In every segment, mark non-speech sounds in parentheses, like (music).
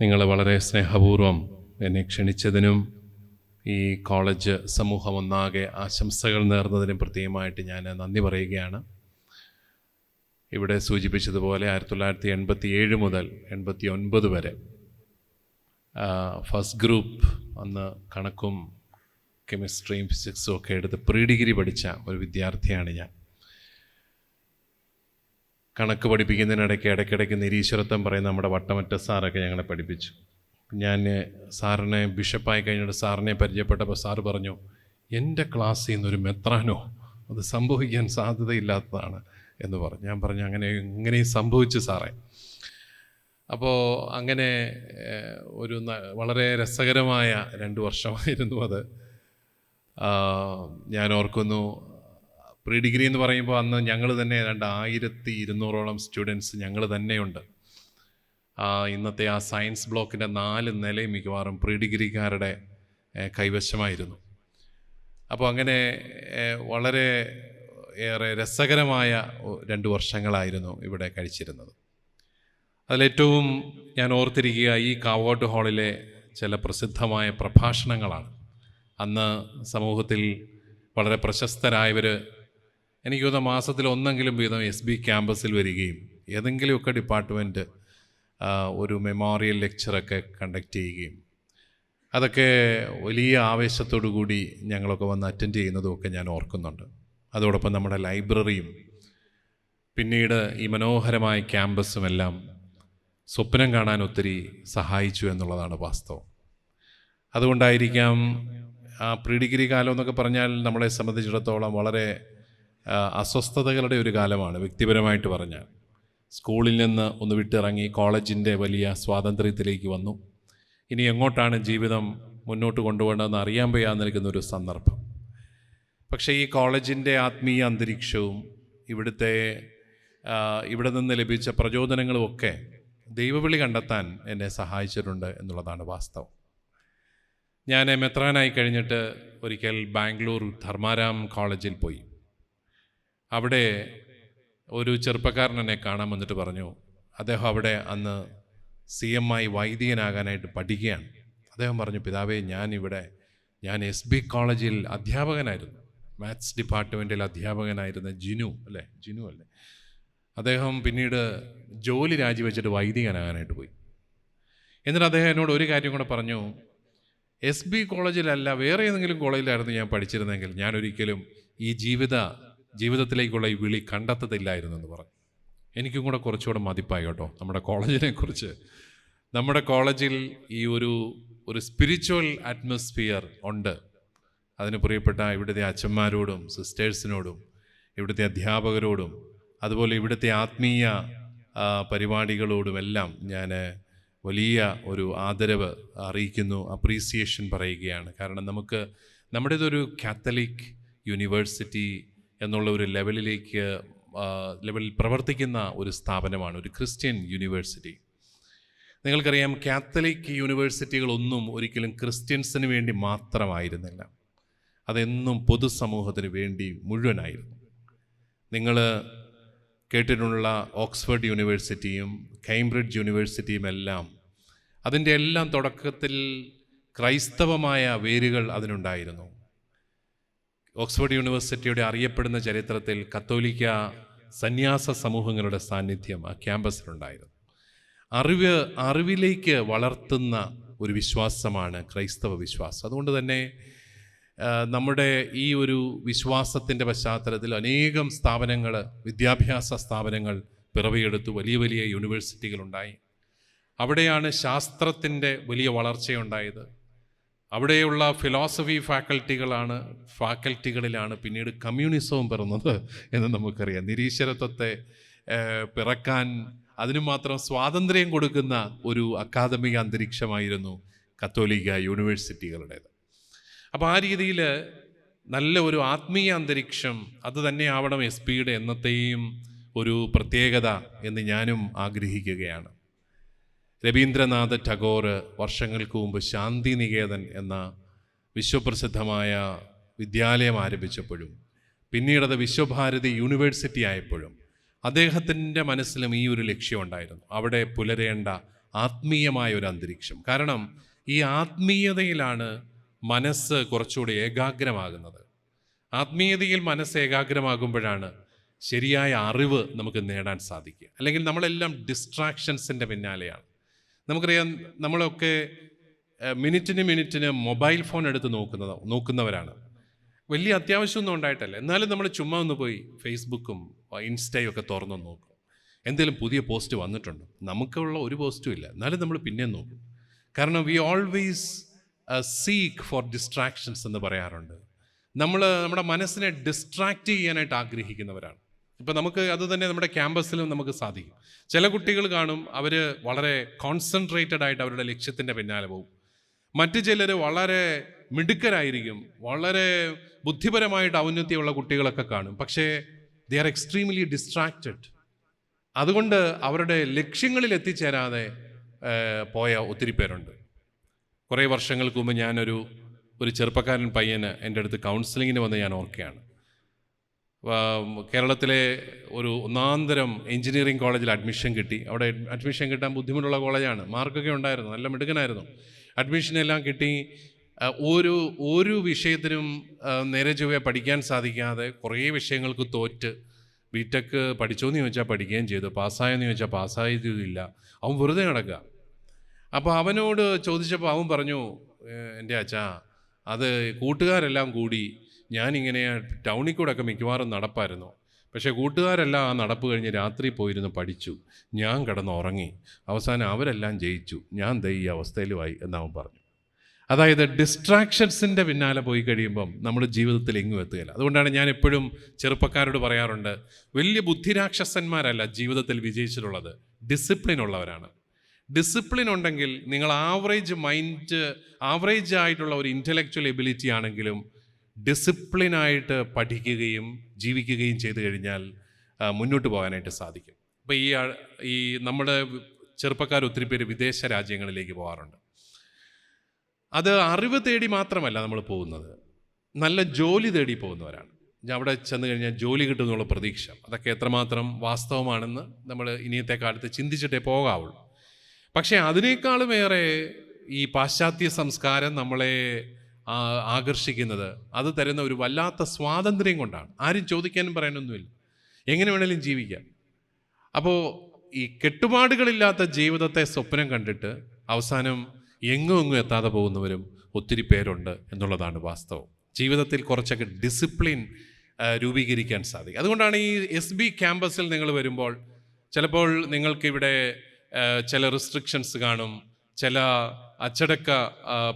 നിങ്ങൾ വളരെ സ്നേഹപൂർവം എന്നെ ക്ഷണിച്ചതിനും ഈ കോളേജ് സമൂഹം ഒന്നാകെ ആശംസകൾ നേർന്നതിനും പ്രത്യേകമായിട്ട് ഞാൻ നന്ദി പറയുകയാണ്. ഇവിടെ സൂചിപ്പിച്ചതുപോലെ ആയിരത്തി തൊള്ളായിരത്തി എൺപത്തി ഏഴ് മുതൽ എൺപത്തി ഒൻപത് വരെ ഫസ്റ്റ് ഗ്രൂപ്പ് അന്ന് കണക്കും കെമിസ്ട്രിയും ഫിസിക്സും ഒക്കെ എടുത്ത് പ്രീ ഡിഗ്രി പഠിച്ച ഒരു വിദ്യാർത്ഥിയാണ് ഞാൻ. കണക്ക് പഠിപ്പിക്കുന്നതിനിടയ്ക്ക് ഇടയ്ക്കിടയ്ക്ക് നിരീശ്വരത്വം പറയുന്ന നമ്മുടെ വട്ടമറ്റ സാറൊക്കെ ഞങ്ങളെ പഠിപ്പിച്ചു. ഞാൻ സാറിനെ ബിഷപ്പായി കഴിഞ്ഞിട്ട് സാറിനെ പരിചയപ്പെട്ടപ്പോൾ സാറ് പറഞ്ഞു എന്റെ ക്ലാസ്സിൽ നിന്നൊരു മെത്രാനോ അത് സംഭവിക്കാൻ സാധ്യതയില്ലാത്തതാണ് എന്ന് പറഞ്ഞു. ഞാൻ പറഞ്ഞു അങ്ങനെ ഇങ്ങനെയും സംഭവിച്ചു സാറേ. അപ്പോൾ അങ്ങനെ ഒരു വളരെ രസകരമായ രണ്ട് വർഷമായിരുന്നു അത്. ഞാൻ ഓർക്കുന്നു പ്രീ ഡിഗ്രി എന്ന് പറയുമ്പോൾ അന്ന് ഞങ്ങൾ തന്നെ ഏതാണ്ട് ആയിരത്തി ഇരുന്നൂറോളം സ്റ്റുഡൻസ് ഞങ്ങൾ തന്നെയുണ്ട്. ഇന്നത്തെ ആ സയൻസ് ബ്ലോക്കിന്റെ നാല് നിലയും മിക്കവാറും പ്രീ ഡിഗ്രിക്കാരുടെ കൈവശമായിരുന്നു. അപ്പോൾ അങ്ങനെ വളരെ ഏറെ രസകരമായ രണ്ട് വർഷങ്ങളായിരുന്നു ഇവിടെ കഴിച്ചിരുന്നത്. അതിലേറ്റവും ഞാൻ ഓർത്തിരിക്കുക ഈ കാവോട്ട് ഹാളിലെ ചില പ്രസിദ്ധമായ പ്രഭാഷണങ്ങളാണ്. അന്ന് സമൂഹത്തിൽ വളരെ പ്രശസ്തരായവർ എനിക്ക് തോന്നുന്ന മാസത്തിൽ ഒന്നെങ്കിലും വീതം എസ് ബി ക്യാമ്പസിൽ വരികയും ഏതെങ്കിലുമൊക്കെ ഡിപ്പാർട്ട്മെന്റ് ഒരു മെമ്മോറിയൽ ലെക്ചറൊക്കെ കണ്ടക്ട് ചെയ്യുകയും. അതൊക്കെ വലിയ ആവേശത്തോടു കൂടി ഞങ്ങളൊക്കെ വന്ന് അറ്റൻഡ് ചെയ്യുന്നതുമൊക്കെ ഞാൻ ഓർക്കുന്നുണ്ട്. അതോടൊപ്പം നമ്മുടെ ലൈബ്രറിയും പിന്നീട് ഈ മനോഹരമായ ക്യാമ്പസുമെല്ലാം സ്വപ്നം കാണാൻ ഒത്തിരി സഹായിച്ചു എന്നുള്ളതാണ് വാസ്തവം. അതുകൊണ്ടായിരിക്കാം ആ പ്രീ ഡിഗ്രി കാലം എന്നൊക്കെ പറഞ്ഞാൽ നമ്മളെ സംബന്ധിച്ചിടത്തോളം വളരെ അസ്വസ്ഥതകളുടെ ഒരു കാലമാണ് വ്യക്തിപരമായിട്ട് പറഞ്ഞാൽ. സ്കൂളിൽ നിന്ന് ഒന്ന് വിട്ടിറങ്ങി കോളേജിന്റെ വലിയ സ്വാതന്ത്ര്യത്തിലേക്ക് വന്നു. ഇനി എങ്ങോട്ടാണ് ജീവിതം മുന്നോട്ട് കൊണ്ടുപോകേണ്ടതെന്ന് അറിയാൻ വയ്യാതെ നിൽക്കുന്ന ഒരു സന്ദർഭം. പക്ഷേ ഈ കോളേജിന്റെ ആത്മീയ അന്തരീക്ഷവും ഇവിടുത്തെ ഇവിടെ നിന്ന് ലഭിച്ച പ്രചോദനങ്ങളുമൊക്കെ ദൈവവിളി കണ്ടെത്താൻ എന്നെ സഹായിച്ചിട്ടുണ്ട് എന്നുള്ളതാണ് വാസ്തവം. ഞാൻ മെത്രാനായി കഴിഞ്ഞിട്ട് ഒരിക്കൽ ബാംഗ്ലൂർ ധർമാരാം കോളേജിൽ പോയി. അവിടെ ഒരു ചെറുപ്പക്കാരൻ എന്നെ കാണാൻ വന്നിട്ട് പറഞ്ഞു അദ്ദേഹം അവിടെ അന്ന് സി എം ഐ വൈദികനാകാനായിട്ട് പഠിക്കുകയാണ്. അദ്ദേഹം പറഞ്ഞു പിതാവേ ഞാൻ ഇവിടെ ഞാൻ എസ് ബി കോളേജിൽ അധ്യാപകനായിരുന്നു. മാത്സ് ഡിപ്പാർട്ട്മെന്റിൽ അധ്യാപകനായിരുന്ന ജിനു അല്ലേ? ജിനു അല്ലേ? അദ്ദേഹം പിന്നീട് ജോലി രാജിവെച്ചിട്ട് വൈദികനാകാനായിട്ട് പോയി. എന്നിട്ട് അദ്ദേഹം എന്നോട് ഒരു കാര്യം കൂടെ പറഞ്ഞു എസ് ബി കോളേജിലല്ല വേറെ ഏതെങ്കിലും കോളേജിലായിരുന്നു ഞാൻ പഠിച്ചിരുന്നെങ്കിൽ ഞാനൊരിക്കലും ഈ ജീവിത ജീവിതത്തിലേക്കുള്ള ഈ വിളി കണ്ടെത്തത്തില്ലായിരുന്നു എന്ന് പറഞ്ഞു. എനിക്കും കൂടെ കുറച്ചുകൂടെ മതിപ്പായി കേട്ടോ. നമ്മുടെ കോളേജിനെ കുറിച്ച്. നമ്മുടെ കോളേജിൽ ഈ ഒരു ഒരു സ്പിരിച്വൽ അറ്റ്മോസ്ഫിയർ ഉണ്ട്. അതിന് പ്രിയപ്പെട്ട ഇവിടുത്തെ അച്ഛന്മാരോടും സിസ്റ്റേഴ്സിനോടും ഇവിടുത്തെ അധ്യാപകരോടും അതുപോലെ ഇവിടുത്തെ ആത്മീയ പരിപാടികളോടുമെല്ലാം ഞാൻ വലിയ ഒരു ആദരവ് അറിയിക്കുന്നു അപ്രീസിയേഷൻ പറയുകയാണ്. കാരണം നമുക്ക് നമ്മുടേതൊരു കാത്തലിക് യൂണിവേഴ്സിറ്റി എന്നുള്ള ഒരു ലെവലിലേക്ക് ലെവലിൽ പ്രവർത്തിക്കുന്ന ഒരു സ്ഥാപനമാണ് ഒരു ക്രിസ്ത്യൻ യൂണിവേഴ്സിറ്റി. നിങ്ങൾക്കറിയാം കാത്തലിക് യൂണിവേഴ്സിറ്റികളൊന്നും ഒരിക്കലും ക്രിസ്ത്യൻസിന് വേണ്ടി മാത്രമായിരുന്നില്ല. അതെന്നും പൊതുസമൂഹത്തിന് വേണ്ടി മുഴുവനായിരുന്നു. നിങ്ങൾ കേട്ടിട്ടുള്ള ഓക്സ്ഫോർഡ് യൂണിവേഴ്സിറ്റിയും കേംബ്രിഡ്ജ് യൂണിവേഴ്സിറ്റിയും എല്ലാം അതിന്റെ എല്ലാം തുടക്കത്തിൽ ക്രൈസ്തവമായ വേരുകൾ അതിനുണ്ടായിരുന്നു. ഓക്സ്ഫോർഡ് യൂണിവേഴ്സിറ്റിയുടെ അറിയപ്പെടുന്ന ചരിത്രത്തിൽ കത്തോലിക്ക സന്യാസ സമൂഹങ്ങളുടെ സാന്നിധ്യം ആ ക്യാമ്പസിലുണ്ടായിരുന്നു. അറിവ് അറിവിലേക്ക് വളർത്തുന്ന ഒരു വിശ്വാസമാണ് ക്രൈസ്തവ വിശ്വാസം. അതുകൊണ്ട് തന്നെ നമ്മുടെ ഈ ഒരു വിശ്വാസത്തിന്റെ പശ്ചാത്തലത്തിൽ അനേകം സ്ഥാപനങ്ങൾ വിദ്യാഭ്യാസ സ്ഥാപനങ്ങൾ പിറവിയെടുത്തു. വലിയ വലിയ യൂണിവേഴ്സിറ്റികളുണ്ടായി. അവിടെയാണ് ശാസ്ത്രത്തിന്റെ വലിയ വളർച്ചയുണ്ടായത്. അവിടെയുള്ള ഫിലോസഫി ഫാക്കൽറ്റികളാണ് ഫാക്കൽറ്റികളിലാണ് പിന്നീട് കമ്മ്യൂണിസവും പിറന്നത് എന്ന് നമുക്കറിയാം. നിരീശ്വരത്വത്തെ പിറക്കാൻ അതിനു മാത്രം സ്വാതന്ത്ര്യം കൊടുക്കുന്ന ഒരു അക്കാദമിക അന്തരീക്ഷമായിരുന്നു കത്തോലിക്ക യൂണിവേഴ്സിറ്റികളുടേത്. അപ്പോൾ ആ രീതിയിൽ നല്ല ഒരു ആത്മീയ അന്തരീക്ഷം അത് തന്നെയാവണം എസ് പിയുടെ എന്നത്തെയും ഒരു പ്രത്യേകത എന്ന് ഞാനും ആഗ്രഹിക്കുകയാണ്. രവീന്ദ്രനാഥ് ടാഗോർ വർഷങ്ങൾക്ക് മുമ്പ് ശാന്തിനികേതൻ എന്ന വിശ്വപ്രസിദ്ധമായ വിദ്യാലയം ആരംഭിച്ചപ്പോഴും പിന്നീടത് വിശ്വഭാരതി യൂണിവേഴ്സിറ്റി ആയപ്പോഴും അദ്ദേഹത്തിന്റെ മനസ്സിലും ഈ ഒരു ലക്ഷ്യമുണ്ടായിരുന്നു അവിടെ പുലരേണ്ട ആത്മീയമായ ഒരു അന്തരീക്ഷം. കാരണം ഈ ആത്മീയതയിലാണ് മനസ്സ് കുറച്ചുകൂടി ഏകാഗ്രമാകുന്നത്. ആത്മീയതയിൽ മനസ്സ് ഏകാഗ്രമാകുമ്പോഴാണ് ശരിയായ അറിവ് നമുക്ക് നേടാൻ സാധിക്കുക. അല്ലെങ്കിൽ നമ്മളെല്ലാം ഡിസ്ട്രാക്ഷൻസിന്റെ പിന്നാലെയാണ്. നമുക്കറിയാം നമ്മളൊക്കെ മിനിറ്റിന് മിനിറ്റിന് മൊബൈൽ ഫോൺ എടുത്ത് നോക്കുന്നത് നോക്കുന്നവരാണ്. വലിയ അത്യാവശ്യമൊന്നും ഉണ്ടായിട്ടല്ല. എന്നാലും നമ്മൾ ചുമ്മാ ഒന്ന് പോയി ഫേസ്ബുക്കും ഇൻസ്റ്റയും ഒക്കെ തുറന്നു നോക്കും. എന്തെങ്കിലും പുതിയ പോസ്റ്റ് വന്നിട്ടുണ്ട്? നമുക്കുള്ള ഒരു പോസ്റ്റും ഇല്ല. എന്നാലും നമ്മൾ പിന്നെയും നോക്കും. കാരണം we always seek for distractions എന്ന് പറയാറുണ്ട്. നമ്മൾ നമ്മുടെ മനസ്സിനെ ഡിസ്ട്രാക്റ്റ് ചെയ്യാനായിട്ട് ആഗ്രഹിക്കുന്നവരാണ്. ഇപ്പം നമുക്ക് അത് തന്നെ നമ്മുടെ ക്യാമ്പസിലും നമുക്ക് സാധിക്കും. ചില കുട്ടികൾ കാണും അവർ വളരെ കോൺസെൻട്രേറ്റഡ് ആയിട്ട് അവരുടെ ലക്ഷ്യത്തിന്റെ പിന്നാലെ പോകും. മറ്റു ചിലർ വളരെ മിടുക്കരായിരിക്കും വളരെ ബുദ്ധിപരമായിട്ട് ഔന്നത്യമുള്ള കുട്ടികളൊക്കെ കാണും. പക്ഷേ ദേ ആർ എക്സ്ട്രീംലി ഡിസ്ട്രാക്റ്റഡ് അതുകൊണ്ട് അവരുടെ ലക്ഷ്യങ്ങളിൽ എത്തിച്ചേരാതെ പോയ ഒത്തിരി പേരുണ്ട്. കുറേ വർഷങ്ങൾക്ക് മുമ്പ് ഞാനൊരു ഒരു ചെറുപ്പക്കാരൻ പയ്യന് എന്റെ അടുത്ത് കൗൺസിലിങ്ങിന് വന്ന് ഞാൻ ഓർക്കുകയാണ്. കേരളത്തിലെ ഒരു ഒന്നാന്തരം എഞ്ചിനീയറിംഗ് കോളേജിൽ അഡ്മിഷൻ കിട്ടി. അവിടെ അഡ്മിഷൻ കിട്ടാൻ ബുദ്ധിമുട്ടുള്ള കോളേജാണ്. മാർക്കൊക്കെ ഉണ്ടായിരുന്നു. നല്ല മിടുക്കനായിരുന്നു. അഡ്മിഷൻ എല്ലാം കിട്ടി. ഒരു ഒരു വിഷയത്തിനും നേരെ ചൊവ്വേ പഠിക്കാൻ സാധിക്കാതെ കുറേ വിഷയങ്ങൾക്ക് തോറ്റ് ബിടെക് പഠിച്ചോന്ന് ചോദിച്ചാൽ പഠിക്കുകയും ചെയ്തു. പാസ്സായെന്ന് ചോദിച്ചാൽ പാസ്സായതില്ല അവൻ വെറുതെ കിടക്കുക അപ്പോൾ അവനോട് ചോദിച്ചപ്പോൾ അവൻ പറഞ്ഞു എന്റെ അച്ഛാ അത് കൂട്ടുകാരെല്ലാം കൂടി ഞാനിങ്ങനെ ടൗണിൽ കൂടെ ഒക്കെ മിക്കവാറും നടപ്പായിരുന്നു. പക്ഷേ കൂട്ടുകാരെല്ലാം ആ നടപ്പ് കഴിഞ്ഞ് രാത്രി പോയിരുന്ന് പഠിച്ചു. ഞാൻ കിടന്നുറങ്ങി അവസാനം അവരെല്ലാം ജയിച്ചു. ഞാൻ ദേ ഈ അവസ്ഥയിലുമായി എന്നവൻ പറഞ്ഞു. അതായത് ഡിസ്ട്രാക്ഷൻസിന്റെ പിന്നാലെ പോയി കഴിയുമ്പം നമ്മൾ ജീവിതത്തിൽ എങ്ങും എത്തുകയില്ല. അതുകൊണ്ടാണ് ഞാൻ എപ്പോഴും ചെറുപ്പക്കാരോട് പറയാറുണ്ട് വലിയ ബുദ്ധിരാക്ഷസന്മാരല്ല ജീവിതത്തിൽ വിജയിച്ചിട്ടുള്ളത്. ഡിസിപ്ലിൻ ഉള്ളവരാണ്. ഡിസിപ്ലിൻ ഉണ്ടെങ്കിൽ നിങ്ങൾ ആവറേജ് മൈൻഡ് ആവറേജ് ആയിട്ടുള്ള ഒരു ഇന്റലക്ച്വൽ എബിലിറ്റി ആണെങ്കിലും ഡിസിപ്ലിനായിട്ട് പഠിക്കുകയും ജീവിക്കുകയും ചെയ്തു കഴിഞ്ഞാൽ മുന്നോട്ട് പോകാനായിട്ട് സാധിക്കും. അപ്പോൾ ഈ ഈ നമ്മുടെ ചെറുപ്പക്കാർ ഒത്തിരി പേര് വിദേശ രാജ്യങ്ങളിലേക്ക് പോകാറുണ്ട്. അത് അറിവ് തേടി മാത്രമല്ല നമ്മൾ പോകുന്നത്. നല്ല ജോലി തേടി പോകുന്നവരാണ്. അവിടെ ചെന്ന് കഴിഞ്ഞാൽ ജോലി കിട്ടുമെന്നുള്ള പ്രതീക്ഷ. അതൊക്കെ എത്രമാത്രം വാസ്തവമാണെന്ന് നമ്മൾ ഇനിയത്തെ കാലത്ത് ചിന്തിച്ചിട്ടേ പോകാവുള്ളൂ. പക്ഷേ അതിനേക്കാളും ഏറെ ഈ പാശ്ചാത്യ സംസ്കാരം നമ്മളെ ആകർഷിക്കുന്നത്. അത് തരുന്ന ഒരു വല്ലാത്ത സ്വാതന്ത്ര്യം കൊണ്ടാണ്. ആരും ചോദിക്കാനും പറയാനൊന്നുമില്ല. എങ്ങനെ വേണേലും ജീവിക്കാം. അപ്പോൾ ഈ കെട്ടുപാടുകളില്ലാത്ത ജീവിതത്തെ സ്വപ്നം കണ്ടിട്ട് അവസാനം എങ്ങും എങ്ങും എത്താതെ പോകുന്നവരും ഒത്തിരി പേരുണ്ട് എന്നുള്ളതാണ് വാസ്തവം. ജീവിതത്തിൽ കുറച്ചൊക്കെ ഡിസിപ്ലിൻ രൂപീകരിക്കാൻ സാധിക്കും. അതുകൊണ്ടാണ് ഈ എസ് ബി ക്യാമ്പസിൽ നിങ്ങൾ വരുമ്പോൾ ചിലപ്പോൾ നിങ്ങൾക്കിവിടെ ചില റെസ്ട്രിക്ഷൻസ് കാണും ചില അച്ചടക്ക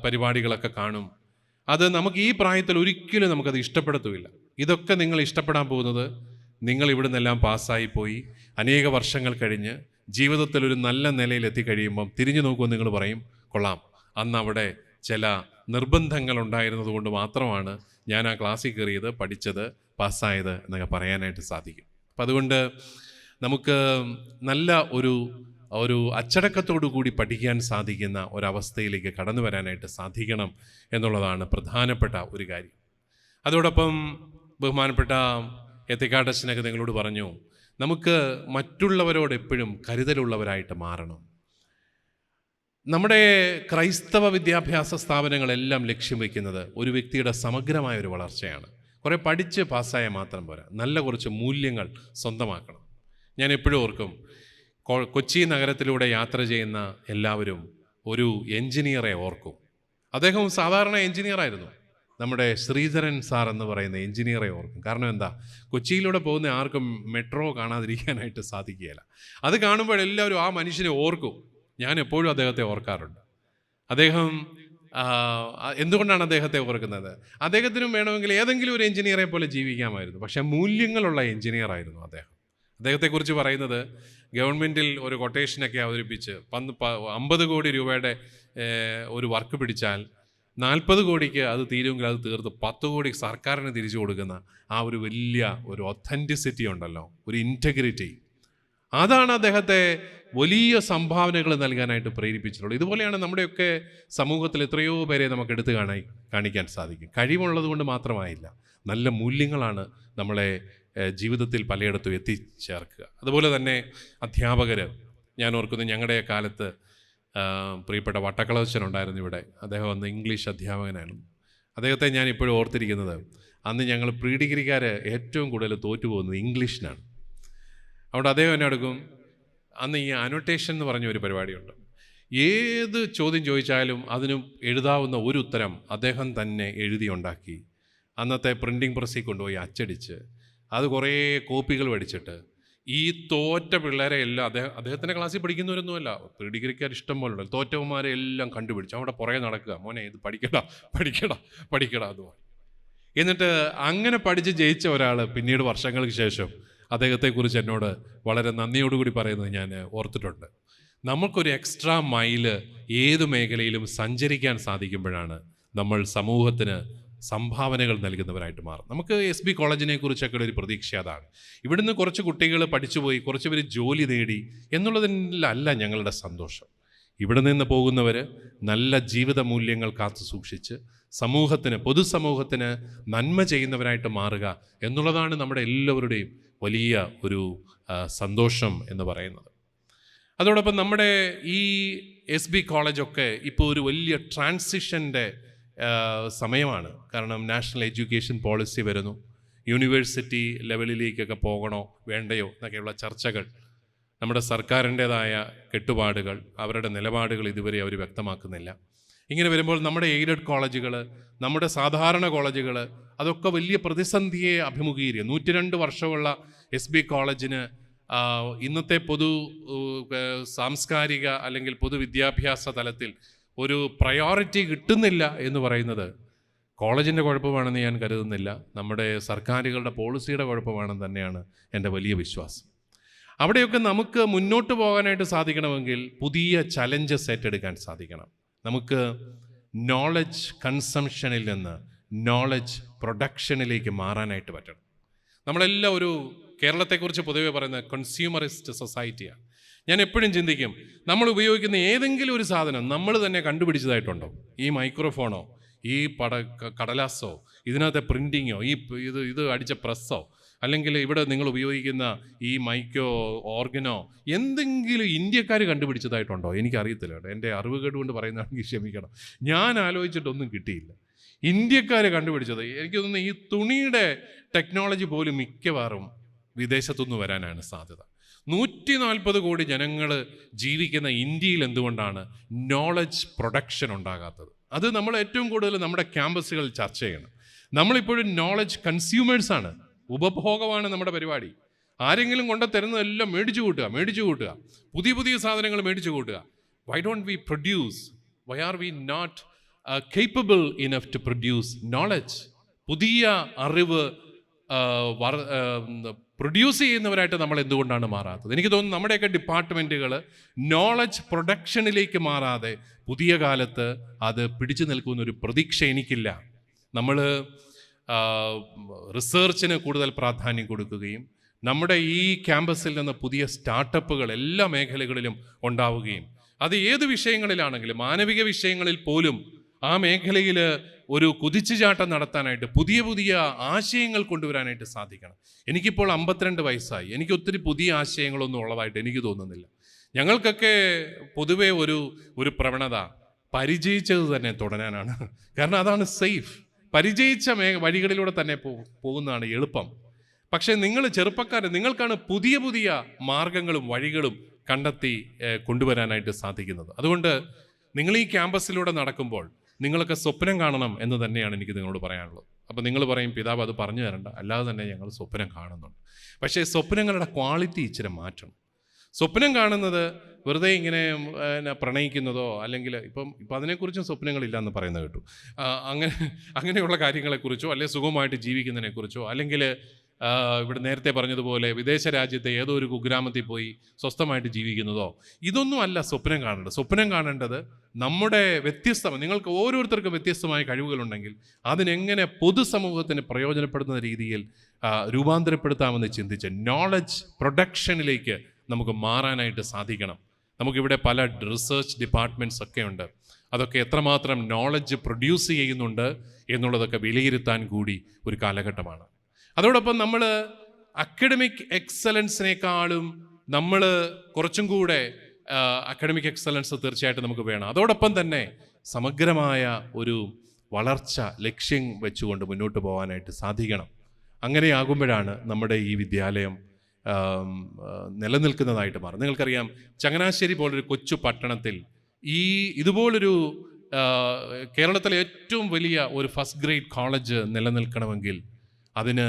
പരിപാടികളൊക്കെ കാണും. അത് നമുക്ക് ഈ പ്രായത്തിൽ ഒരിക്കലും നമുക്കത് ഇഷ്ടപ്പെടത്തുമില്ല. ഇതൊക്കെ നിങ്ങൾ ഇഷ്ടപ്പെടാൻ പോകുന്നത് നിങ്ങൾ ഇവിടെ നിന്നെല്ലാം പോയി അനേക വർഷങ്ങൾ കഴിഞ്ഞ് ജീവിതത്തിൽ ഒരു നല്ല നിലയിൽ എത്തിക്കഴിയുമ്പം തിരിഞ്ഞു നോക്കുമ്പോൾ നിങ്ങൾ പറയും കൊള്ളാം. അന്ന് അവിടെ ചില നിർബന്ധങ്ങൾ ഉണ്ടായിരുന്നത് കൊണ്ട് മാത്രമാണ് ഞാൻ ആ ക്ലാസ്സിൽ കയറിയത് പഠിച്ചത് പാസ്സായത് എന്നൊക്കെ പറയാനായിട്ട് സാധിക്കും. അപ്പം അതുകൊണ്ട് നമുക്ക് നല്ല ഒരു ഒരു കൂടി പഠിക്കാൻ സാധിക്കുന്ന ഒരവസ്ഥയിലേക്ക് കടന്നു വരാനായിട്ട് സാധിക്കണം എന്നുള്ളതാണ് പ്രധാനപ്പെട്ട ഒരു കാര്യം. അതോടൊപ്പം ബഹുമാനപ്പെട്ട എത്തിക്കാട്ടച്ചനൊക്കെ നിങ്ങളോട് പറഞ്ഞു നമുക്ക് മറ്റുള്ളവരോട് എപ്പോഴും കരുതലുള്ളവരായിട്ട് മാറണം. നമ്മുടെ ക്രൈസ്തവ വിദ്യാഭ്യാസ സ്ഥാപനങ്ങളെല്ലാം ലക്ഷ്യം വയ്ക്കുന്നത് ഒരു വ്യക്തിയുടെ സമഗ്രമായ ഒരു വളർച്ചയാണ്. കുറേ പഠിച്ച് പാസ്സായാൽ മാത്രം പോരാ. നല്ല കുറച്ച് മൂല്യങ്ങൾ സ്വന്തമാക്കണം. ഞാൻ എപ്പോഴും ഓർക്കും കൊച്ചി നഗരത്തിലൂടെ യാത്ര ചെയ്യുന്ന എല്ലാവരും ഒരു എഞ്ചിനീയറെ ഓർക്കും. അദ്ദേഹം സാധാരണ എഞ്ചിനീയറായിരുന്നു. നമ്മുടെ ശ്രീധരൻ സാർ എന്ന് പറയുന്ന എഞ്ചിനീയറെ ഓർക്കും. കാരണം എന്താ? കൊച്ചിയിലൂടെ പോകുന്ന ആർക്കും മെട്രോ കാണാതിരിക്കാനായിട്ട് സാധിക്കുകയില്ല. അത് കാണുമ്പോൾ എല്ലാവരും ആ മനുഷ്യനെ ഓർക്കും. ഞാൻ എപ്പോഴും അദ്ദേഹത്തെ ഓർക്കാറുണ്ട്. അദ്ദേഹം എന്തുകൊണ്ടാണ് അദ്ദേഹത്തെ ഓർക്കുന്നത്? അദ്ദേഹത്തിനും വേണമെങ്കിൽ ഏതെങ്കിലും ഒരു എഞ്ചിനീയറെ പോലെ ജീവിക്കാമായിരുന്നു. പക്ഷേ മൂല്യങ്ങളുള്ള എഞ്ചിനീയർ ആയിരുന്നു അദ്ദേഹം. അദ്ദേഹത്തെക്കുറിച്ച് പറയുന്നത് ഗവൺമെന്റിൽ ഒരു കൊട്ടേഷനൊക്കെ അവതരിപ്പിച്ച് പന്ത് അമ്പത് കോടി രൂപയുടെ ഒരു വർക്ക് പിടിച്ചാൽ നാൽപ്പത് കോടിക്ക് അത് തീരുമെങ്കിൽ അത് തീർത്ത് പത്ത് കോടി സർക്കാരിന് തിരിച്ചു കൊടുക്കുന്ന ആ ഒരു വലിയ ഒരു ഒത്തന്റിസിറ്റി ഉണ്ടല്ലോ ഒരു ഇന്റഗ്രിറ്റി അതാണ് അദ്ദേഹത്തെ വലിയ സംഭാവനകൾ നൽകാനായിട്ട് പ്രേരിപ്പിച്ചിട്ടുള്ളത്. ഇതുപോലെയാണ് നമ്മുടെയൊക്കെ സമൂഹത്തിൽ എത്രയോ പേരെ നമുക്ക് എടുത്തു കാണാൻ കാണിക്കാൻ സാധിക്കും. കഴിവുള്ളത് കൊണ്ട് മാത്രമായില്ല നല്ല മൂല്യങ്ങളാണ് നമ്മളെ ജീവിതത്തിൽ പലയിടത്തും എത്തിച്ചേർക്കുക. അതുപോലെ തന്നെ അധ്യാപകർ ഞാൻ ഓർക്കുന്നു ഞങ്ങളുടെ കാലത്ത് പ്രിയപ്പെട്ട വട്ടക്കളവച്ചൻ ഉണ്ടായിരുന്നു ഇവിടെ. അദ്ദേഹം അന്ന് ഇംഗ്ലീഷ് അധ്യാപകനായിരുന്നു. അദ്ദേഹത്തെ ഞാൻ ഇപ്പോഴും ഓർത്തിരിക്കുന്നത് അന്ന് ഞങ്ങൾ പ്രീ ഡിഗ്രിക്കാർ ഏറ്റവും കൂടുതൽ തോറ്റുപോകുന്നത് ഇംഗ്ലീഷിനാണ്. അവിടെ അദ്ദേഹം എന്നെ എടുക്കും അന്ന് ഈ അനോട്ടേഷൻ എന്ന് പറഞ്ഞ ഒരു പരിപാടിയുണ്ട്. ഏത് ചോദ്യം ചോദിച്ചാലും അതിന് എഴുതാവുന്ന ഒരു ഉത്തരം അദ്ദേഹം തന്നെ എഴുതി ഉണ്ടാക്കി. അന്നത്തെ പ്രിന്റിംഗ് പ്രസ്സിൽ കൊണ്ടുപോയി അച്ചടിച്ച് അത് കുറേ കോപ്പികൾ മേടിച്ചിട്ട് ഈ തോറ്റ പിള്ളേരെ എല്ലാം അദ്ദേഹം അദ്ദേഹത്തിന്റെ ക്ലാസ്സിൽ പഠിക്കുന്നവരൊന്നുമല്ല. പ്രീ ഡിഗ്രിക്കാർ ഇഷ്ടം പോലെ ഉണ്ട് തോറ്റവന്മാരെ എല്ലാം കണ്ടുപിടിച്ചു അവിടെ പുറകെ നടക്കുക. മോനെ ഇത് പഠിക്കടാ പഠിക്കടാ പഠിക്കടാ എന്ന് എന്നിട്ട് അങ്ങനെ പഠിച്ച് ജയിച്ച ഒരാൾ പിന്നീട് വർഷങ്ങൾക്ക് ശേഷം അദ്ദേഹത്തെക്കുറിച്ച് എന്നോട് വളരെ നന്ദിയോടുകൂടി പറയുന്നത് ഞാൻ ഓർത്തിട്ടുണ്ട്. നമുക്കൊരു എക്സ്ട്രാ മൈൽ ഏത് മേഖലയിലും സഞ്ചരിക്കാൻ സാധിക്കുമ്പോഴാണ് നമ്മൾ സമൂഹത്തിന് സംഭാവനകൾ നൽകുന്നവരായിട്ട് മാറും. നമുക്ക് എസ് ബി കോളേജിനെ കുറിച്ചൊക്കെ ഒരു പ്രതീക്ഷ അതാണ്. ഇവിടുന്ന് കുറച്ച് കുട്ടികൾ പഠിച്ചുപോയി കുറച്ച് പേര് ജോലി നേടി എന്നുള്ളതിലല്ല ഞങ്ങളുടെ സന്തോഷം. ഇവിടെ നിന്ന് പോകുന്നവർ നല്ല ജീവിത മൂല്യങ്ങൾ കാത്തു സൂക്ഷിച്ച് സമൂഹത്തിന് പൊതുസമൂഹത്തിന് നന്മ ചെയ്യുന്നവരായിട്ട് മാറുക എന്നുള്ളതാണ് നമ്മുടെ എല്ലാവരുടെയും വലിയ ഒരു സന്തോഷം എന്ന് പറയുന്നത്. അതോടൊപ്പം നമ്മുടെ ഈ എസ് ബി കോളേജൊക്കെ ഇപ്പോൾ ഒരു വലിയ ട്രാൻസിഷന്റെ സമയമാണ്. കാരണം നാഷണൽ എഡ്യൂക്കേഷൻ പോളിസി വരുന്നു. യൂണിവേഴ്സിറ്റി ലെവലിലേക്കൊക്കെ പോകണോ വേണ്ടയോ എന്നൊക്കെയുള്ള ചർച്ചകൾ നമ്മുടെ സർക്കാരിന്റേതായ കെട്ടുപാടുകൾ അവരുടെ നിലപാടുകൾ ഇതുവരെ അവർ വ്യക്തമാക്കുന്നില്ല. ഇങ്ങനെ വരുമ്പോൾ നമ്മുടെ എയ്ഡഡ് കോളേജുകൾ നമ്മുടെ സാധാരണ കോളേജുകൾ അതൊക്കെ വലിയ പ്രതിസന്ധിയെ അഭിമുഖീകരിക്കും നൂറ്റി രണ്ട് വർഷമുള്ള എസ് ബി കോളേജിന് ഇന്നത്തെ പൊതു സാംസ്കാരിക അല്ലെങ്കിൽ പൊതുവിദ്യാഭ്യാസ തലത്തിൽ ഒരു പ്രയോറിറ്റി കിട്ടുന്നില്ല എന്ന് പറയുന്നത് കോളേജിന്റെ കുഴപ്പമാണെന്ന് ഞാൻ കരുതുന്നില്ല. നമ്മുടെ സർക്കാരുകളുടെ പോളിസിയുടെ കുഴപ്പമാണെന്ന് തന്നെയാണ് എന്റെ വലിയ വിശ്വാസം. അവിടെയൊക്കെ നമുക്ക് മുന്നോട്ട് പോകാനായിട്ട് സാധിക്കണമെങ്കിൽ പുതിയ ചലഞ്ചസ് ഏറ്റെടുക്കാൻ സാധിക്കണം. നമുക്ക് നോളജ് കൺസംഷനിൽ നിന്ന് നോളജ് പ്രൊഡക്ഷനിലേക്ക് മാറാനായിട്ട് പറ്റണം. നമ്മളെല്ലാം ഒരു കേരളത്തെക്കുറിച്ച് പൊതുവെ പറയുന്ന കൺസ്യൂമറിസ്റ്റ് സൊസൈറ്റിയാണ് ഞാൻ എപ്പോഴും ചിന്തിക്കും നമ്മൾ ഉപയോഗിക്കുന്ന ഏതെങ്കിലും ഒരു സാധനം നമ്മൾ തന്നെ കണ്ടുപിടിച്ചതായിട്ടുണ്ടോ? ഈ മൈക്രോഫോണോ ഈ പട കടലാസോ ഇതിനകത്തെ പ്രിന്റിങ്ങോ ഈ ഇത് ഇത് അടിച്ച പ്രസ്സോ അല്ലെങ്കിൽ ഇവിടെ നിങ്ങൾ ഉപയോഗിക്കുന്ന ഈ മൈക്കോ ഓർഗനോ എന്തെങ്കിലും ഇന്ത്യക്കാർ കണ്ടുപിടിച്ചതായിട്ടുണ്ടോ? എനിക്കറിയത്തില്ല കേട്ടോ. എന്റെ അറിവ് കേട്ടുകൊണ്ട് പറയുന്നതാണെങ്കിൽ ക്ഷമിക്കണം. ഞാൻ ആലോചിച്ചിട്ടൊന്നും കിട്ടിയില്ല. ഇന്ത്യക്കാർ കണ്ടുപിടിച്ചത് എനിക്ക് തോന്നുന്നു ഈ തുണിയുടെ ടെക്നോളജി പോലും മിക്കവാറും വിദേശത്തുനിന്ന് വരാനാണ് സാധ്യത. നൂറ്റി നാൽപ്പത് കോടി ജനങ്ങൾ ജീവിക്കുന്ന ഇന്ത്യയിൽ എന്തുകൊണ്ടാണ് നോളജ് പ്രൊഡക്ഷൻ ഉണ്ടാകാത്തത്? അത് നമ്മൾ ഏറ്റവും കൂടുതൽ നമ്മുടെ ക്യാമ്പസുകൾ ചർച്ച ചെയ്യണം. നമ്മളിപ്പോഴും നോളജ് കൺസ്യൂമേഴ്സാണ് ഉപഭോഗമാണ് നമ്മുടെ പരിപാടി. ആരെങ്കിലും കൊണ്ട് തരുന്നതെല്ലാം മേടിച്ചു കൂട്ടുക മേടിച്ചു കൂട്ടുക. പുതിയ പുതിയ സാധനങ്ങൾ മേടിച്ചു കൂട്ടുക. Why don't we produce why are we not capable enough to produce knowledge പുതിയ അറിവ് പ്രൊഡ്യൂസ് ചെയ്യുന്നവരായിട്ട് നമ്മൾ എന്തുകൊണ്ടാണ് മാറാത്തത്? എനിക്ക് തോന്നുന്നു നമ്മുടെയൊക്കെ ഡിപ്പാർട്ട്മെന്റുകൾ നോളജ് പ്രൊഡക്ഷനിലേക്ക് മാറാതെ പുതിയ കാലത്ത് അത് പിടിച്ചു നിൽക്കുന്ന ഒരു പ്രതീക്ഷ എനിക്കില്ല. നമ്മൾ റിസർച്ചിന് കൂടുതൽ പ്രാധാന്യം കൊടുക്കുകയും നമ്മുടെ ഈ ക്യാമ്പസിൽ നിന്ന് പുതിയ സ്റ്റാർട്ടപ്പുകൾ എല്ലാ മേഖലകളിലും ഉണ്ടാവുകയും അത് ഏത് വിഷയങ്ങളിലാണെങ്കിലും മാനവിക വിഷയങ്ങളിൽ പോലും ആ മേഖലയിൽ ഒരു കുതിച്ചുചാട്ടം നടത്താനായിട്ട് പുതിയ പുതിയ ആശയങ്ങൾ കൊണ്ടുവരാനായിട്ട് സാധിക്കണം. എനിക്കിപ്പോൾ അമ്പത്തിരണ്ട് വയസ്സായി. എനിക്ക് ഒത്തിരി പുതിയ ആശയങ്ങളൊന്നും ഉള്ളതായിട്ട് എനിക്ക് തോന്നുന്നില്ല. ഞങ്ങൾക്കൊക്കെ പൊതുവെ ഒരു ഒരു പ്രവണത പരിചയിച്ചത് തന്നെ തുടരാനാണ്. കാരണം അതാണ് സേഫ്. പരിചയിച്ച മേ വഴികളിലൂടെ തന്നെ പോകുന്നതാണ് എളുപ്പം. പക്ഷേ നിങ്ങൾ ചെറുപ്പക്കാർ നിങ്ങൾക്കാണ് പുതിയ പുതിയ മാർഗങ്ങളും വഴികളും കണ്ടെത്തി കൊണ്ടുവരാനായിട്ട് സാധിക്കുന്നത്. അതുകൊണ്ട് നിങ്ങൾ ഈ ക്യാമ്പസിലൂടെ നടക്കുമ്പോൾ നിങ്ങളൊക്കെ സ്വപ്നം കാണണം എന്ന് തന്നെയാണ് എനിക്ക് നിങ്ങളോട് പറയാനുള്ളത്. അപ്പോൾ നിങ്ങൾ പറയും പിതാവ് അത് പറഞ്ഞു തരണ്ട. അല്ലാതെ തന്നെ ഞങ്ങൾ സ്വപ്നം കാണുന്നുണ്ട്. പക്ഷേ സ്വപ്നങ്ങളുടെ ക്വാളിറ്റി ഇച്ചിരി മാറ്റണം. സ്വപ്നം കാണുന്നത് വെറുതെ ഇങ്ങനെ എന്നാ പ്രണയിക്കുന്നതോ അല്ലെങ്കിൽ ഇപ്പം ഇപ്പം അതിനെക്കുറിച്ചും സ്വപ്നങ്ങളില്ല എന്ന് പറയുന്നത് കേട്ടു. അങ്ങനെ അങ്ങനെയുള്ള കാര്യങ്ങളെക്കുറിച്ചോ അല്ലെങ്കിൽ സുഖമായിട്ട് ജീവിക്കുന്നതിനെക്കുറിച്ചോ അല്ലെങ്കിൽ ഇവിടെ നേരത്തെ പറഞ്ഞതുപോലെ വിദേശ രാജ്യത്തെ ഏതോ ഒരു കുഗ്രാമത്തിൽ പോയി സ്വസ്ഥമായിട്ട് ജീവിക്കുന്നതോ? ഇതൊന്നും അല്ല സ്വപ്നം കാണേണ്ടത്. സ്വപ്നം കാണേണ്ടത് നമ്മുടെ വ്യത്യസ്ത നിങ്ങൾക്ക് ഓരോരുത്തർക്കും വ്യത്യസ്തമായ കഴിവുകളുണ്ടെങ്കിൽ അതിനെങ്ങനെ പൊതുസമൂഹത്തിന് പ്രയോജനപ്പെടുന്ന രീതിയിൽ രൂപാന്തരപ്പെടുത്താമെന്ന് ചിന്തിച്ച് നോളജ് പ്രൊഡക്ഷനിലേക്ക് നമുക്ക് മാറാനായിട്ട് സാധിക്കണം. നമുക്കിവിടെ പല റിസർച്ച് ഡിപ്പാർട്ട്മെന്റ്സ് ഒക്കെ ഉണ്ട്. അതൊക്കെ എത്രമാത്രം നോളജ് പ്രൊഡ്യൂസ് ചെയ്യുന്നുണ്ട് എന്നുള്ളതൊക്കെ വിലയിരുത്താൻ കൂടി ഒരു കാലഘട്ടമാണ്. അതോടൊപ്പം നമ്മൾ അക്കഡമിക് എക്സലൻസിനേക്കാളും നമ്മൾ കുറച്ചും കൂടെ അക്കാഡമിക് എക്സലൻസ് തീർച്ചയായിട്ടും നമുക്ക് വേണം. അതോടൊപ്പം തന്നെ സമഗ്രമായ ഒരു വളർച്ച ലക്ഷ്യം വെച്ചുകൊണ്ട് മുന്നോട്ട് പോകാനായിട്ട് സാധിക്കണം. അങ്ങനെയാകുമ്പോഴാണ് നമ്മുടെ ഈ വിദ്യാലയം നിലനിൽക്കുന്നതായിട്ട് മാറും നിങ്ങൾക്കറിയാം ചങ്ങനാശ്ശേരി പോലൊരു കൊച്ചു പട്ടണത്തിൽ ഈ ഇതുപോലൊരു കേരളത്തിലെ ഏറ്റവും വലിയ ഒരു ഫസ്റ്റ് ഗ്രേഡ് കോളേജ് നിലനിൽക്കണമെങ്കിൽ അതിന്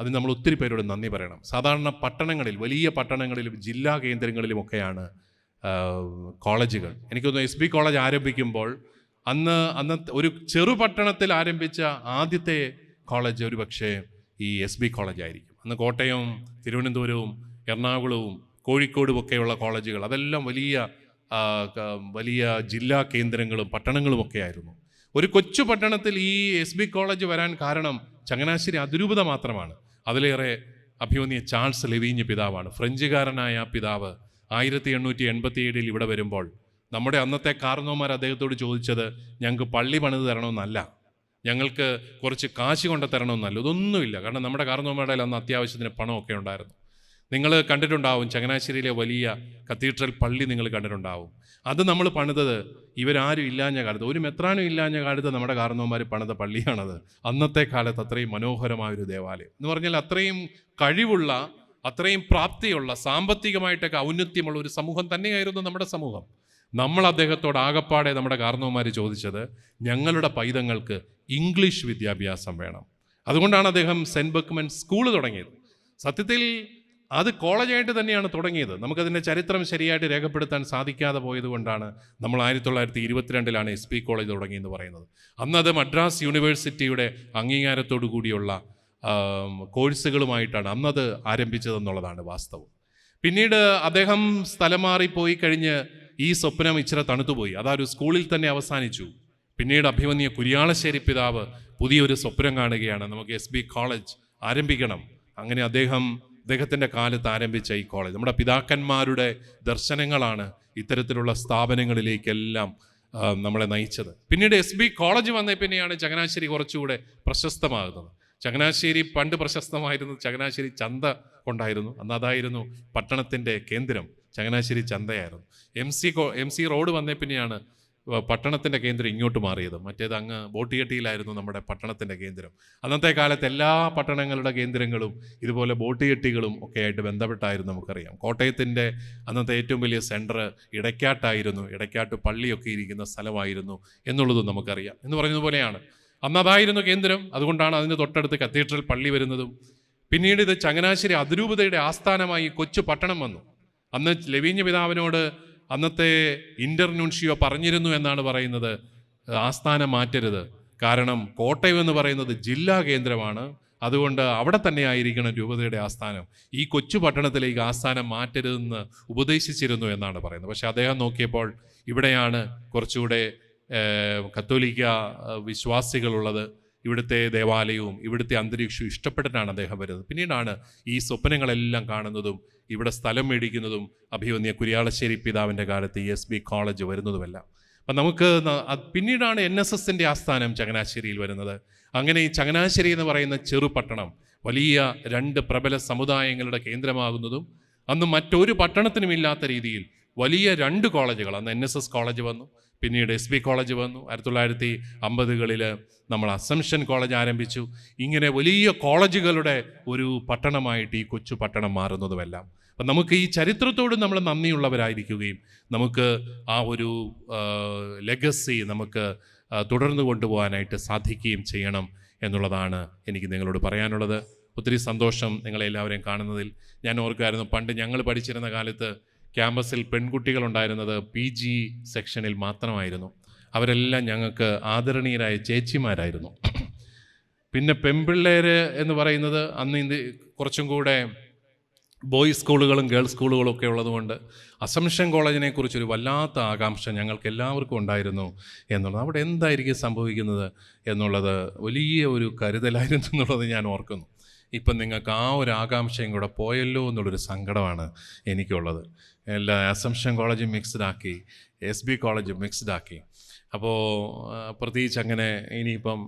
അതിന് നമ്മൾ ഒത്തിരി പേരോട് നന്ദി പറയണം. സാധാരണ പട്ടണങ്ങളിൽ വലിയ പട്ടണങ്ങളിലും ജില്ലാ കേന്ദ്രങ്ങളിലുമൊക്കെയാണ് കോളേജുകൾ. എനിക്ക് തോന്നുന്നു എസ് ബി കോളേജ് ആരംഭിക്കുമ്പോൾ അന്ന് അന്ന് ഒരു ചെറു പട്ടണത്തിൽ ആരംഭിച്ച ആദ്യത്തെ കോളേജ് ഒരു പക്ഷേ ഈ എസ് ബി കോളേജ് ആയിരിക്കും. അന്ന് കോട്ടയവും തിരുവനന്തപുരവും എറണാകുളവും കോഴിക്കോടും ഒക്കെയുള്ള കോളേജുകൾ. അതെല്ലാം വലിയ വലിയ ജില്ലാ കേന്ദ്രങ്ങളും പട്ടണങ്ങളുമൊക്കെ ആയിരുന്നു. ഒരു കൊച്ചു പട്ടണത്തിൽ ഈ എസ് ബി കോളേജ് വരാൻ കാരണം ചങ്ങനാശ്ശേരി അതിരൂപത മാത്രമാണ്. അതിലേറെ അഭിമന്യ ചാൾസ് ലെവീഞ്ഞ് പിതാവാണ്. ഫ്രഞ്ചുകാരനായ പിതാവ് ആയിരത്തി എണ്ണൂറ്റി എൺപത്തി ഏഴിൽ ഇവിടെ വരുമ്പോൾ നമ്മുടെ അന്നത്തെ കാർന്നോമാർ അദ്ദേഹത്തോട് ചോദിച്ചത് ഞങ്ങൾക്ക് പള്ളി പണിത് തരണമെന്നല്ല. ഞങ്ങൾക്ക് കുറച്ച് കാശ് കൊണ്ട് തരണമെന്നല്ല. ഇതൊന്നുമില്ല. കാരണം നമ്മുടെ കാർന്നോമാരുടെ അന്ന് അത്യാവശ്യത്തിന് പണമൊക്കെ ഉണ്ടായിരുന്നു. നിങ്ങൾ കണ്ടിട്ടുണ്ടാവും ചങ്ങനാശ്ശേരിയിലെ വലിയ കത്തീഡ്രൽ പള്ളി നിങ്ങൾ കണ്ടിട്ടുണ്ടാവും. അത് നമ്മൾ പണിതത് ഇവരാരും ഇല്ലാഞ്ഞ കാലത്ത്. ഒരു മെത്രാനും ഇല്ലാഞ്ഞ കാലത്ത് നമ്മുടെ കാരണവന്മാർ പണിത പള്ളിയാണത്. അന്നത്തെ കാലത്ത് അത്രയും മനോഹരമായ ഒരു ദേവാലയം. എന്ന് പറഞ്ഞാൽ അത്രയും കഴിവുള്ള അത്രയും പ്രാപ്തിയുള്ള സാമ്പത്തികമായിട്ടൊക്കെ ഔന്നത്യമുള്ള ഒരു സമൂഹം തന്നെയായിരുന്നു നമ്മുടെ സമൂഹം. നമ്മൾ അദ്ദേഹത്തോട് ആകപ്പാടെ നമ്മുടെ കാരണവന്മാർ ചോദിച്ചത് ഞങ്ങളുടെ പൈതങ്ങൾക്ക് ഇംഗ്ലീഷ് വിദ്യാഭ്യാസം വേണം. അതുകൊണ്ടാണ് അദ്ദേഹം സെന്റ് ബക്മൻ സ്കൂൾ തുടങ്ങിയത്. സത്യത്തിൽ അത് കോളേജായിട്ട് തന്നെയാണ് തുടങ്ങിയത്. നമുക്കതിന്റെ ചരിത്രം ശരിയായിട്ട് രേഖപ്പെടുത്താൻ സാധിക്കാതെ പോയതുകൊണ്ടാണ് നമ്മൾ ആയിരത്തി തൊള്ളായിരത്തി ഇരുപത്തിരണ്ടിലാണ് എസ് പി കോളേജ് തുടങ്ങിയെന്ന് പറയുന്നത്. അന്ന് അത് മദ്രാസ് യൂണിവേഴ്സിറ്റിയുടെ അംഗീകാരത്തോടു കൂടിയുള്ള കോഴ്സുകളുമായിട്ടാണ് അന്നത് ആരംഭിച്ചതെന്നുള്ളതാണ് വാസ്തവം. പിന്നീട് അദ്ദേഹം സ്ഥലം മാറിപ്പോയി പോയി കഴിഞ്ഞ് ഈ സ്വപ്നം ഇച്ചിരി തണുത്തുപോയി. അതാ ഒരു സ്കൂളിൽ തന്നെ അവസാനിച്ചു. പിന്നീട് അഭിമന്യ കുര്യാളശ്ശേരി പിതാവ് പുതിയൊരു സ്വപ്നം കാണുകയാണ്. നമുക്ക് എസ് ബി കോളേജ് ആരംഭിക്കണം. അങ്ങനെ അദ്ദേഹം അദ്ദേഹത്തിന്റെ കാലത്ത് ആരംഭിച്ച ഈ കോളേജ് നമ്മുടെ പിതാക്കന്മാരുടെ ദർശനങ്ങളാണ് ഇത്തരത്തിലുള്ള സ്ഥാപനങ്ങളിലേക്കെല്ലാം നമ്മളെ നയിച്ചത്. പിന്നീട് എസ് ബി കോളേജ് വന്നേ പിന്നെയാണ് ചങ്ങനാശ്ശേരി കുറച്ചുകൂടെ പ്രശസ്തമാകുന്നത്. ചങ്ങനാശ്ശേരി പണ്ട് പ്രശസ്തമായിരുന്നു ചങ്ങനാശ്ശേരി ചന്ത കൊണ്ടായിരുന്നു. അന്ന് അതായിരുന്നു പട്ടണത്തിന്റെ കേന്ദ്രം. Changanassery ചന്തയായിരുന്നു. M C M C road വന്നേ പിന്നെയാണ് പട്ടണത്തിന്റെ കേന്ദ്രം ഇങ്ങോട്ട് മാറിയത്. മറ്റേത് അങ്ങ് ബോട്ടിയട്ടിയിലായിരുന്നു നമ്മുടെ പട്ടണത്തിന്റെ കേന്ദ്രം. അന്നത്തെ കാലത്ത് എല്ലാ പട്ടണങ്ങളുടെ കേന്ദ്രങ്ങളും ഇതുപോലെ ബോട്ടിയട്ടികളും ഒക്കെ ആയിട്ട് ബന്ധപ്പെട്ടായിരുന്നു നമുക്കറിയാം. കോട്ടയത്തിന്റെ അന്നത്തെ ഏറ്റവും വലിയ സെന്റർ ഇടയ്ക്കാട്ടായിരുന്നു. ഇടയ്ക്കാട്ട് പള്ളിയൊക്കെ ഇരിക്കുന്ന സ്ഥലമായിരുന്നു എന്നുള്ളതും നമുക്കറിയാം. എന്ന് പറയുന്നത് പോലെയാണ്. അന്ന് അതായിരുന്നു കേന്ദ്രം. അതുകൊണ്ടാണ് അതിന് തൊട്ടടുത്ത് കത്തീഡ്രൽ പള്ളി വരുന്നതും. പിന്നീട് ഇത് ചങ്ങനാശ്ശേരി അതിരൂപതയുടെ ആസ്ഥാനമായി കൊച്ചു പട്ടണം വന്നു. അന്ന് ലവീഞ്ഞ പിതാവിനോട് അന്നത്തെ ഇന്റർനുൻഷിയോ പറഞ്ഞിരുന്നു എന്നാണ് പറയുന്നത്. ആസ്ഥാനം മാറ്റരുത്. കാരണം കോട്ടയം എന്ന് പറയുന്നത് ജില്ലാ കേന്ദ്രമാണ്. അതുകൊണ്ട് അവിടെ തന്നെ ആയിരിക്കണം രൂപതയുടെ ആസ്ഥാനം. ഈ കൊച്ചു പട്ടണത്തിലേക്ക് ആസ്ഥാനം മാറ്റരുതെന്ന് ഉപദേശിച്ചിരുന്നു എന്നാണ് പറയുന്നത്. പക്ഷെ അദ്ദേഹം നോക്കിയപ്പോൾ ഇവിടെയാണ് കുറച്ചുകൂടെ കത്തോലിക്ക വിശ്വാസികളുള്ളത്. ഇവിടുത്തെ ദേവാലയവും ഇവിടുത്തെ അന്തരീക്ഷവും ഇഷ്ടപ്പെട്ടിട്ടാണ് അദ്ദേഹം വരുന്നത്. പിന്നീടാണ് ഈ സ്വപ്നങ്ങളെല്ലാം കാണുന്നതും ഇവിടെ സ്ഥലം മേടിക്കുന്നതും അഭിവന്യ കുര്യാളശ്ശേരി പിതാവിന്റെ കാലത്ത് എസ് ബി കോളേജ് വരുന്നതുമെല്ലാം. അപ്പം നമുക്ക് പിന്നീടാണ് എൻ എസ് എസിന്റെ ആസ്ഥാനം ചങ്ങനാശ്ശേരിയിൽ വരുന്നത്. അങ്ങനെ ഈ ചങ്ങനാശ്ശേരി എന്ന് പറയുന്ന ചെറുപട്ടണം വലിയ രണ്ട് പ്രബല സമുദായങ്ങളുടെ കേന്ദ്രമാകുന്നതും അന്ന് മറ്റൊരു പട്ടണത്തിനുമില്ലാത്ത രീതിയിൽ വലിയ രണ്ട് കോളേജുകൾ അന്ന് എൻ എസ് എസ് കോളേജ് വന്നു. പിന്നീട് എസ് ബി കോളേജ് വന്നു. ആയിരത്തി തൊള്ളായിരത്തി അമ്പതുകളിൽ നമ്മൾ അസംഷൻ കോളേജ് ആരംഭിച്ചു. ഇങ്ങനെ വലിയ കോളേജുകളുടെ ഒരു പട്ടണമായിട്ട് ഈ കൊച്ചു പട്ടണം മാറുന്നതുമെല്ലാം. അപ്പം നമുക്ക് ഈ ചരിത്രത്തോട് നമ്മൾ നന്ദിയുള്ളവരായിരിക്കുകയും നമുക്ക് ആ ഒരു ലെഗസി നമുക്ക് തുടർന്നു കൊണ്ടുപോകാനായിട്ട് സാധിക്കുകയും ചെയ്യണം എന്നുള്ളതാണ് എനിക്ക് നിങ്ങളോട് പറയാനുള്ളത്. ഒത്തിരി സന്തോഷം നിങ്ങളെല്ലാവരെയും കാണുന്നതിൽ. ഞാൻ ഓർക്കുമായിരുന്നു പണ്ട് ഞങ്ങൾ പഠിച്ചിരുന്ന കാലത്ത് ക്യാമ്പസിൽ പെൺകുട്ടികളുണ്ടായിരുന്നത് പി ജി സെക്ഷനിൽ മാത്രമായിരുന്നു. അവരെല്ലാം ഞങ്ങൾക്ക് ആദരണീയരായ ചേച്ചിമാരായിരുന്നു. പിന്നെ പെൺപിള്ളേർ എന്ന് പറയുന്നത് അന്ന് ഇന്ത്യ കുറച്ചും കൂടെ ബോയ്സ് സ്കൂളുകളും ഗേൾസ് സ്കൂളുകളും ഒക്കെ ഉള്ളതുകൊണ്ട് അസംഷൻ കോളേജിനെ കുറിച്ചൊരു വല്ലാത്ത ആകാംക്ഷ ഞങ്ങൾക്ക് എല്ലാവർക്കും ഉണ്ടായിരുന്നു എന്നുള്ളത്. അവിടെ എന്തായിരിക്കും സംഭവിക്കുന്നത് എന്നുള്ളത് വലിയ ഒരു കരുതലായിരുന്നു എന്നുള്ളത് ഞാൻ ഓർക്കുന്നു. ഇപ്പം നിങ്ങൾക്ക് ആ ഒരു ആകാംക്ഷയും കൂടെ പോയല്ലോ എന്നുള്ളൊരു സങ്കടമാണ് എനിക്കുള്ളത്. എല്ലാ അസംഷൻ കോളേജ് മിക്സ്ഡ് ആക്കി എസ് ബി കോളേജ് മിക്സ്ഡ് ആക്കി അപ്പോൾ പ്രത്യേകിച്ച് അങ്ങനെ ഇനിയിപ്പം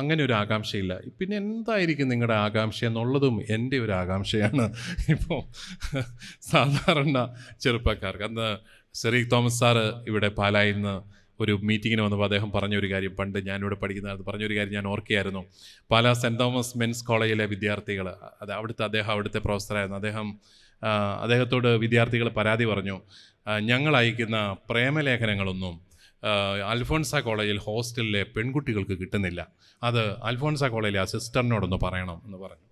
അങ്ങനെ ഒരു ആകാംക്ഷയില്ല. പിന്നെ എന്തായിരിക്കും നിങ്ങളുടെ ആകാംക്ഷ എന്നുള്ളതും എന്റെ ഒരു ആകാംക്ഷയാണ്. ഇപ്പോൾ സാധാരണ ചെറുപ്പക്കാർക്ക്. അന്ന് സെറീഖ് തോമസ് സാറ് ഇവിടെ പാലായിൽ നിന്ന് ഒരു മീറ്റിങ്ങിന് വന്നപ്പോൾ അദ്ദേഹം പറഞ്ഞൊരു കാര്യം പണ്ട് ഞാനിവിടെ പഠിക്കുന്ന പറഞ്ഞൊരു കാര്യം ഞാൻ ഓർക്കുകയായിരുന്നു. പാലാ സെന്റ് തോമസ് മെൻസ് കോളേജിലെ വിദ്യാർത്ഥികൾ അത് അവിടുത്തെ അദ്ദേഹം അവിടുത്തെ പ്രൊഫസറായിരുന്നു. അദ്ദേഹം അദ്ദേഹത്തോട് വിദ്യാർത്ഥികൾ പരാതി പറഞ്ഞു. ഞങ്ങൾ അയക്കുന്ന പ്രേമലേഖനങ്ങളൊന്നും അൽഫോൺസ കോളേജിൽ ഹോസ്റ്റലിലെ പെൺകുട്ടികൾക്ക് കിട്ടുന്നില്ല. അത് അൽഫോൺസ കോളേജിലെ ആ സിസ്റ്ററിനോടൊന്ന് പറയണം എന്ന് പറഞ്ഞു.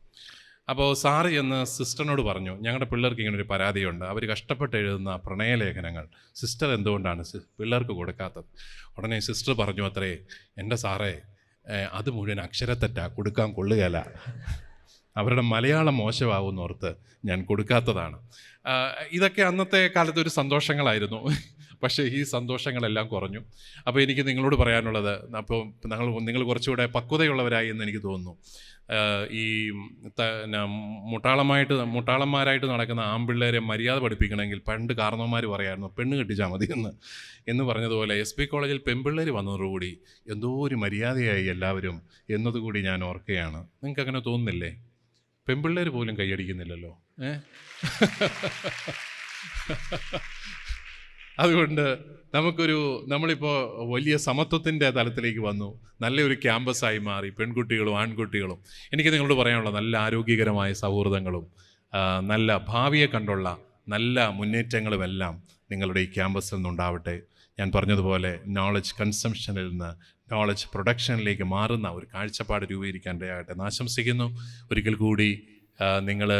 അപ്പോൾ സാറ് എന്ന് സിസ്റ്ററിനോട് പറഞ്ഞു ഞങ്ങളുടെ പിള്ളേർക്ക് ഇങ്ങനെ ഒരു പരാതിയുണ്ട്. അവർ കഷ്ടപ്പെട്ട് എഴുതുന്ന പ്രണയലേഖനങ്ങൾ. സിസ്റ്റർ എന്തുകൊണ്ടാണ് പിള്ളേർക്ക് കൊടുക്കാത്തത്? ഉടനെ സിസ്റ്റർ പറഞ്ഞു അത്രേ എന്റെ സാറേ അത് മുഴുവൻ അക്ഷരത്തെറ്റാ. കൊടുക്കാൻ കൊള്ളുകയില്ല അവരുടെ മലയാളം മോശമാവുന്നോർത്ത് ഞാൻ കൊടുക്കാത്തതാണ്. ഇതൊക്കെ അന്നത്തെ കാലത്ത് ഒരു സന്തോഷങ്ങളായിരുന്നു. (laughs) പക്ഷേ ഈ സന്തോഷങ്ങളെല്ലാം കുറഞ്ഞു. അപ്പോൾ എനിക്ക് നിങ്ങളോട് പറയാനുള്ളത് അപ്പോൾ ഞങ്ങൾ നിങ്ങൾ കുറച്ചുകൂടെ പക്വതയുള്ളവരായി എന്ന് എനിക്ക് തോന്നുന്നു. ഈ മുട്ടാളമായിട്ട് മുട്ടാളന്മാരായിട്ട് നടക്കുന്ന ആൺപിള്ളേരെ മര്യാദ പഠിപ്പിക്കണമെങ്കിൽ പണ്ട് കാരണവന്മാർ പറയായിരുന്നു പെണ്ണ് കെട്ടിച്ചാൽ മതി എന്ന്. എന്ന് പറഞ്ഞതുപോലെ എസ് പി കോളേജിൽ പെൺപിള്ളേർ വന്നതോടുകൂടി എന്തോ ഒരു മര്യാദയായി എല്ലാവരും എന്നതുകൂടി ഞാൻ ഓർക്കുകയാണ്. നിങ്ങൾക്ക് അങ്ങനെ തോന്നുന്നില്ലേ? പെൺപിള്ളേർ പോലും കൈയടിക്കുന്നില്ലല്ലോ. ഏ? അതുകൊണ്ട് നമുക്കൊരു നമ്മളിപ്പോൾ വലിയ സമത്വത്തിന്റെ തലത്തിലേക്ക് വന്നു. നല്ലൊരു ക്യാമ്പസായി മാറി പെൺകുട്ടികളും ആൺകുട്ടികളും. എനിക്ക് നിങ്ങളോട് പറയാനുള്ള നല്ല ആരോഗ്യകരമായ സൗഹൃദങ്ങളും നല്ല ഭാവിയെ കണ്ടുള്ള നല്ല മുന്നേറ്റങ്ങളുമെല്ലാം നിങ്ങളുടെ ഈ ക്യാമ്പസിൽ നിന്നുണ്ടാവട്ടെ. ഞാൻ പറഞ്ഞതുപോലെ നോളജ് കൺസംഷനിൽ നിന്ന് നോളജ് പ്രൊഡക്ഷനിലേക്ക് മാറുന്ന ഒരു കാഴ്ചപ്പാട് രൂപീകരിക്കാൻ ഇടയാകട്ടെ എന്ന് ആശംസിക്കുന്നു. ഒരിക്കൽ കൂടി നിങ്ങൾ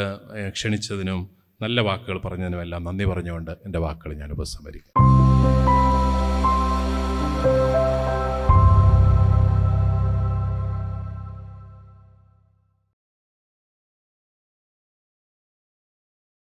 ക്ഷണിച്ചതിനും നല്ല വാക്കുകൾ പറഞ്ഞതിനുമെല്ലാം നന്ദി പറഞ്ഞുകൊണ്ട് എന്റെ വാക്കുകൾ ഞാൻ ഉപസംഹരിക്കും.